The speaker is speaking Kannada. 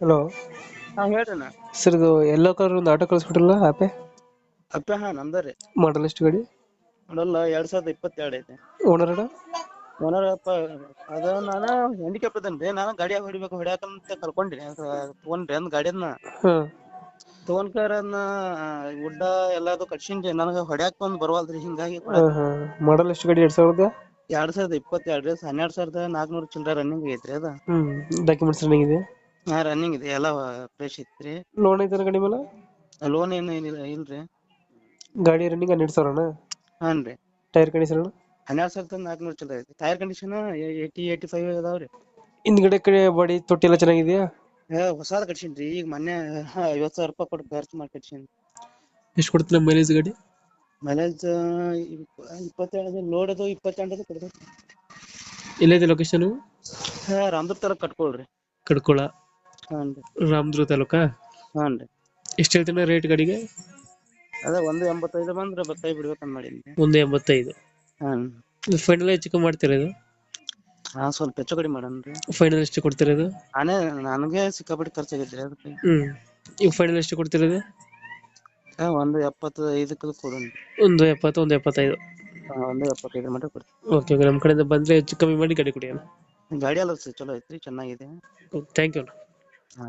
ಹಲೋ. ಹಾ ಹೇಳ್ರಣ್ಣ ಸರ್ ಇದು ಎಲ್ಲೋ ಕಲರ್ ಒಂದು ಆಟೋ ಕಳಿಸ್ಬಿಟ್ರಲ್ಲ ಆಪೆ? ಅಪ್ಪ ಹಾ ನಮ್ದರಿ ಮಾಡಲ್ ಎಷ್ಟು ಗಾಡಿ? ಮಾಡಲ್ಲ ಎರಡ್ ಸಾವಿರದ ಇಪ್ಪತ್ತೆರಡು ಐತೆ. ಓನರ್ ಅಣ್ಣ? ಓನರ್ ಅಪ್ಪ ಅದ ನಾನು ಹ್ಯಾಂಡಿಕ್ಯಾಪ್ ಇದ್ದೇನ್ರಿ ನಾನು ಗಾಡಿ ಹೊಡಿಬೇಕು ಹೊಡ್ಯಾಕಂತ ಕಲ್ಕೊಂಡಿನಿ ತಗೊಂಡ್ರಿ ಅಂದ್ ಗಾಡಿಯನ್ನ. ಹಾಂ. ತಗೊಂಡ್ಕರ ಅದನ್ನ ಗುಡ್ಡ ಎಲ್ಲಾದು ಕಟ್ಸಿನ್ರಿ. ನನಗ ಹೊಡ್ಯಾಕ ಒಂದ್ ಬರವಲ್ದ್ರಿ ಹಿಂಗಾಗಿ ಹಾಂ ಹಾಂ. ಮಾಡಲ್ ಎಷ್ಟು ಗಾಡಿ ಎರಡು ಸಾವಿರದ? ಎರಡ್ ಸಾವಿರದ ಇಪ್ಪತ್ತೆರಡು ರೀ. ಹನ್ನೆರಡ್ ಸಾವಿರದ ನಾಲ್ಕನೂರ ಚಿಲ್ಲರೆ ರನ್ನಿಂಗ್ ಐತ್ರಿ ಅದ. ಹ್ಮ್ ಡಾಕ್ಯುಮೆಂಟ್ಸ್ ರನ್ನಿಂಗ್ ಇದೆ? ಹಾ ರನ್ನಿಂಗ್ ಇದೆ. ಎಲ್ಲ ಫ್ರೆಶ್ ಐತ್ರಿ ಲೋನ್ ಐತೆ ಗಾಡಿ ಮೇಲೆ ಲೋನ್ ಏನು ಏನಿಲ್ಲ ಇಲ್ರಿ. ಗಾಡಿ ರನ್ನಿಂಗ್ ಹನ್ನೆರಡು ಸಾವಿರ ಹಾನ್ ರೀ. ಟೈರ್ ಕಂಡೀಷನ್ ಹನ್ನೆರಡು ಸಾವಿರದ ನಾಲ್ಕುನೂರು ಚಲೋ ಐತಿ tyre condition eighty eighty five ಅದಾವ್ರಿ ಹಿಂದ್ಗಡೆ ಕಡೆ ಬಾಡಿ ತೊಟ್ಟಿ ಎಲ್ಲ ಚೆನ್ನಾಗಿದೆಯಾ? ಏ ಹೊಸಾದ ರೀ. ಈಗ ಮೊನ್ನೆ ಐವತ್ ಸಾವಿರ ರೂಪಾಯಿ ಕೊಟ್ಟು ಖರ್ಚು ಮಾಡಿ ಕಟ್ಸಿನಿ ಎಷ್ಟು ಕೊಡ್ತೀನಿ ಮೈಲೇಜ್ ಗಾಡಿ? ಮೈಲೇಜ್ ಇಪ್ಪತ್ತೆರಡು ಲೋಡ್ ಅದು ಇಪ್ಪತ್ತೆಂಟು ಕೊಡ್ತೈತಿ ಎಲ್ಲೈತೆ ಲೊಕೇಶನ್ ರಾಮದುರ್ಗ ತರ ಕಟ್ಕೊಳ್ರಿ ಕಡ್ಕೊಳ ಹಾನ್ರಿ ರಾಮದುರ್ಗ ತಾಲೂಕಾ? ಹಾನ್ರಿ ಎಷ್ಟು ಹೇಳ್ತೀನ ರೇಟ್ ಗಾಡಿಗೆ? ಅದ ಒಂದು ಎಂಬತ್ತೈದು ಬಂದ್ರೆ ಬತ್ತಾಯಿ ಬಿಡ್ಬೇಕಂತ ಮಾಡೀನಿ ಒಂದು ಎಂಬತ್ತೈದು. ಹಾನ್ ಫೈನಲ್ ಹೆಚ್ಚು ಕಮ್ಮಿ ಮಾಡ್ತೀರಾ ಇದು? ಹಾ ಸ್ವಲ್ಪ ಹೆಚ್ಚು ಕಡಿಮೆ ಮಾಡನ್ರಿ ಫೈನಲ್ ಎಷ್ಟು ಕೊಡ್ತೀರಾ ಇದು? ಅನೇ ನನಗೆ ಸಿಕ್ಕಾಪಟ್ಟೆ ಖರ್ಚಾಗಿದ್ರಿ ಅದಕ್ಕೆ. ಹ್ಮ್. ಈಗ ಫೈನಲ್ ಎಷ್ಟು ಕೊಡ್ತೀರಾ ಇದು? ಹಾ ಒಂದು ಎಪ್ಪತ್ತೈದಕ್ಕೆ ಕೊಡೋಣ ಒಂದು ಎಪ್ಪತ್ತು ಒಂದು ಎಪ್ಪತ್ತೈದು. ಒಂದು ಎಪ್ಪತ್ತೈದು ಮಟ್ಟ ಕೊಡ್ತೀನಿ. ಓಕೆ ಓಕೆ ನಮ್ಮ ಕಡೆಯಿಂದ ಬಂದರೆ ಹೆಚ್ಚು ಕಮ್ಮಿ ಮಾಡಿ ಗಾಡಿ ಕೊಡಿ ಗಾಡಿ ಎಲ್ಲ ಸರ್ ಚಲೋ ಐತ್ರಿ ಚೆನ್ನಾಗಿದೆ. ಥ್ಯಾಂಕ್ ಯು ಹಾ